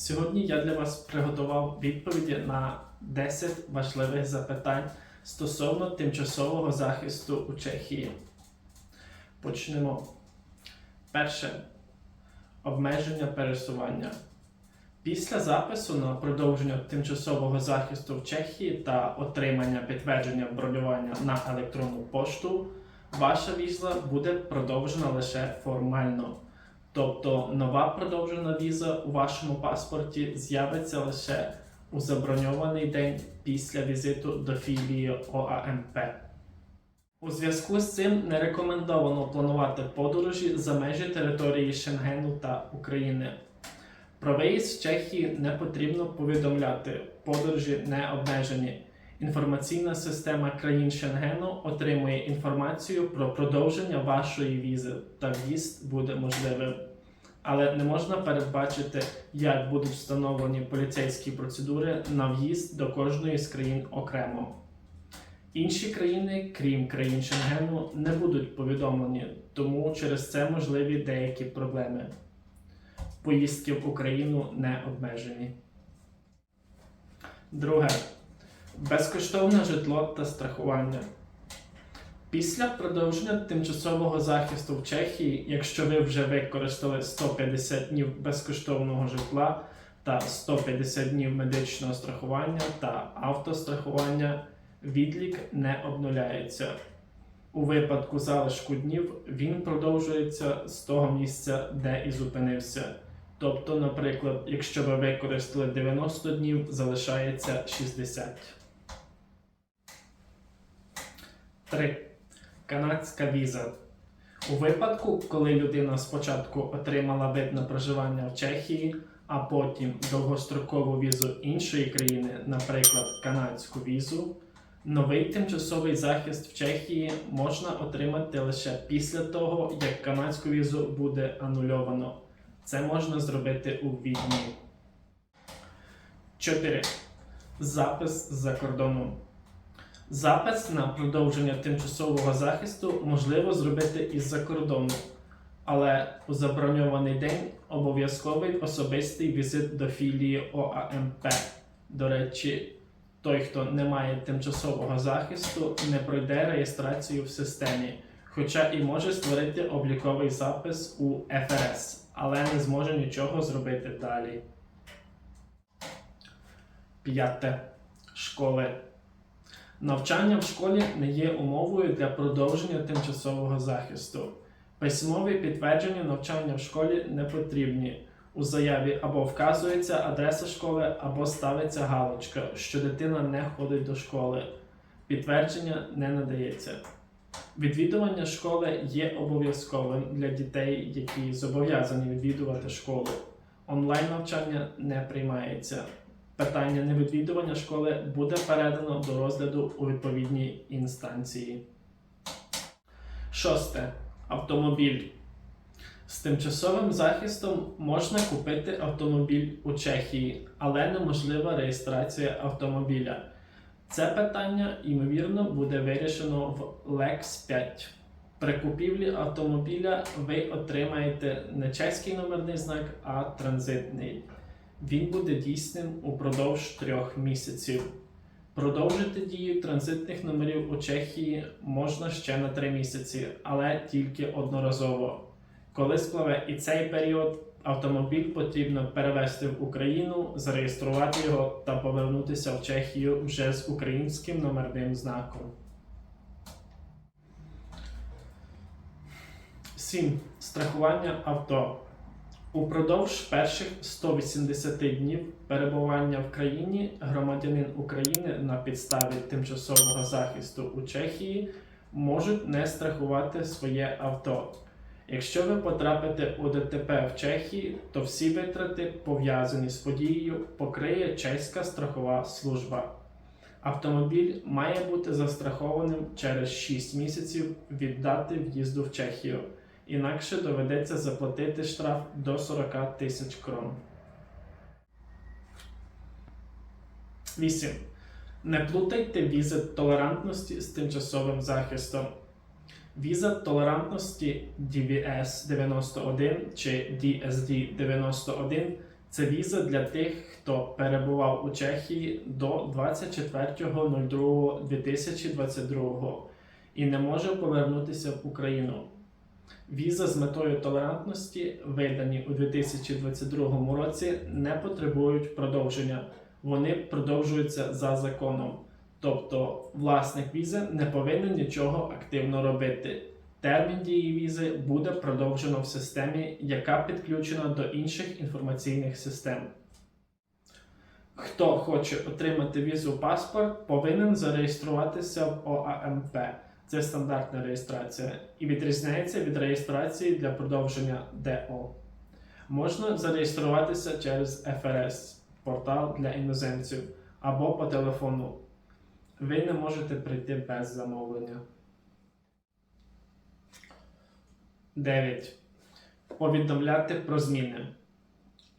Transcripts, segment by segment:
Сьогодні я для вас приготував відповіді на 10 важливих запитань стосовно тимчасового захисту у Чехії. Почнемо. Перше. Обмеження пересування. Після запису на продовження тимчасового захисту в Чехії та отримання підтвердження бронювання на електронну пошту, ваша віза буде продовжена лише формально. Тобто нова продовжена віза у вашому паспорті з'явиться лише у заброньований день після візиту до філії ОАМП. У зв'язку з цим не рекомендовано планувати подорожі за межі території Шенгену та України. Про виїзд з Чехії не потрібно повідомляти, подорожі не обмежені. Інформаційна система країн Шенгену отримує інформацію про продовження вашої візи та в'їзд буде можливим. Але не можна передбачити, як будуть встановлені поліцейські процедури на в'їзд до кожної з країн окремо. Інші країни, крім країн Шенгену, не будуть повідомлені, тому через це можливі деякі проблеми. Поїздки в Україну не обмежені. Друге. Безкоштовне житло та страхування. Після продовження тимчасового захисту в Чехії, якщо ви вже використали 150 днів безкоштовного житла та 150 днів медичного страхування та автострахування, відлік не обнуляється. У випадку залишку днів він продовжується з того місця, де і зупинився. Тобто, наприклад, якщо ви використали 90 днів, залишається 60. 3. Канадська віза. У випадку, коли людина спочатку отримала вид на проживання в Чехії, а потім довгострокову візу іншої країни, наприклад, канадську візу, новий тимчасовий захист в Чехії можна отримати лише після того, як канадську візу буде анульовано. Це можна зробити у Відні. 4. Запис за кордоном. Запис на продовження тимчасового захисту можливо зробити із-за кордону, але у заброньований день обов'язковий особистий візит до філії ОАМП. До речі, той, хто не має тимчасового захисту, не пройде реєстрацію в системі, хоча і може створити обліковий запис у ФРС, але не зможе нічого зробити далі. П'яте. Школи. Навчання в школі не є умовою для продовження тимчасового захисту. Письмові підтвердження навчання в школі не потрібні. У заяві або вказується адреса школи, або ставиться галочка, що дитина не ходить до школи. Підтвердження не надається. Відвідування школи є обов'язковим для дітей, які зобов'язані відвідувати школу. Онлайн навчання не приймається. Питання невідвідування школи буде передано до розгляду у відповідній інстанції. Шосте. Автомобіль. З тимчасовим захистом можна купити автомобіль у Чехії, але неможлива реєстрація автомобіля. Це питання, ймовірно, буде вирішено в Lex 5. При купівлі автомобіля ви отримаєте не чеський номерний знак, а транзитний. Він буде дійсним упродовж трьох місяців. Продовжити дію транзитних номерів у Чехії можна ще на три місяці, але тільки одноразово. Коли спливе і цей період, автомобіль потрібно перевезти в Україну, зареєструвати його та повернутися в Чехію вже з українським номерним знаком. 7. Страхування авто. Упродовж перших 180 днів перебування в країні громадянин України на підставі тимчасового захисту у Чехії можуть не страхувати своє авто. Якщо ви потрапите у ДТП в Чехії, то всі витрати, пов'язані з подією, покриє чеська страхова служба. Автомобіль має бути застрахованим через 6 місяців від дати в'їзду в Чехію. Інакше доведеться заплатити штраф до 40 тисяч крон. 8. Не плутайте візи толерантності з тимчасовим захистом. Віза толерантності DVS 91 чи DSD 91 Це віза для тих, хто перебував у Чехії до 24.02.2022 і не може повернутися в Україну. Віза з метою толерантності, видані у 2022 році, не потребують продовження. Вони продовжуються за законом. Тобто власник візи не повинен нічого активно робити. Термін дії візи буде продовжено в системі, яка підключена до інших інформаційних систем. Хто хоче отримати візу паспорт, повинен зареєструватися в ОАМП. Це стандартна реєстрація і відрізняється від реєстрації для продовження ДО. Можна зареєструватися через ФРС портал для іноземців або по телефону. Ви не можете прийти без замовлення. 9. Повідомляти про зміни.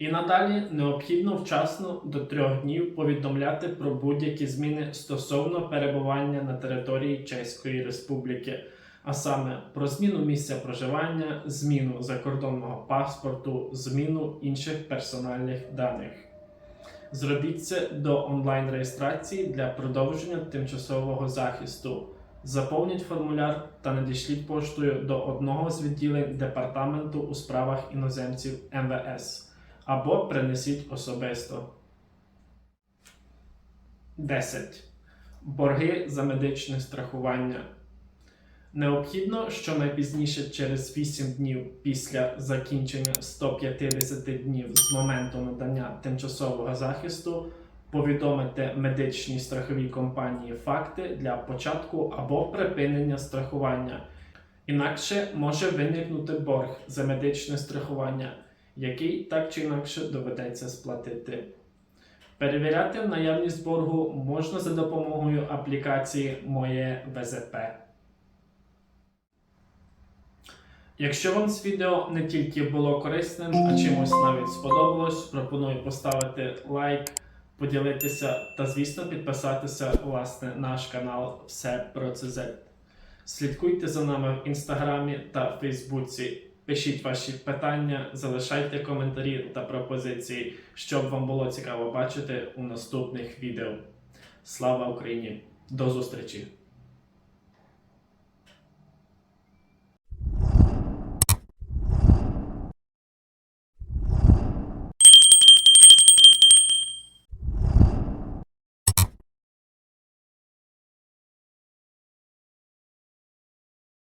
І надалі необхідно вчасно до трьох днів повідомляти про будь-які зміни стосовно перебування на території Чеської Республіки, а саме про зміну місця проживання, зміну закордонного паспорту, зміну інших персональних даних. Зробіть це до онлайн-реєстрації для продовження тимчасового захисту. Заповніть формуляр та надішліть поштою до одного з відділень Департаменту у справах іноземців МВС або принесіть особисто. 10. Борги за медичне страхування. Необхідно щонайпізніше через 8 днів після закінчення 150 днів з моменту надання тимчасового захисту повідомити медичній страховій компанії факти для початку або припинення страхування. Інакше може виникнути борг за медичне страхування, який так чи інакше доведеться сплатити. Перевіряти наявність боргу можна за допомогою аплікації Моє ВЗП. Якщо вам це відео не тільки було корисним, а чимось навіть сподобалось, пропоную поставити лайк, поділитися та, звісно, підписатися власне на наш канал Все про ЦЗ. Слідкуйте за нами в інстаграмі та Фейсбуці. Пишіть ваші питання, залишайте коментарі та пропозиції, щоб вам було цікаво бачити у наступних відео. Слава Україні! До зустрічі!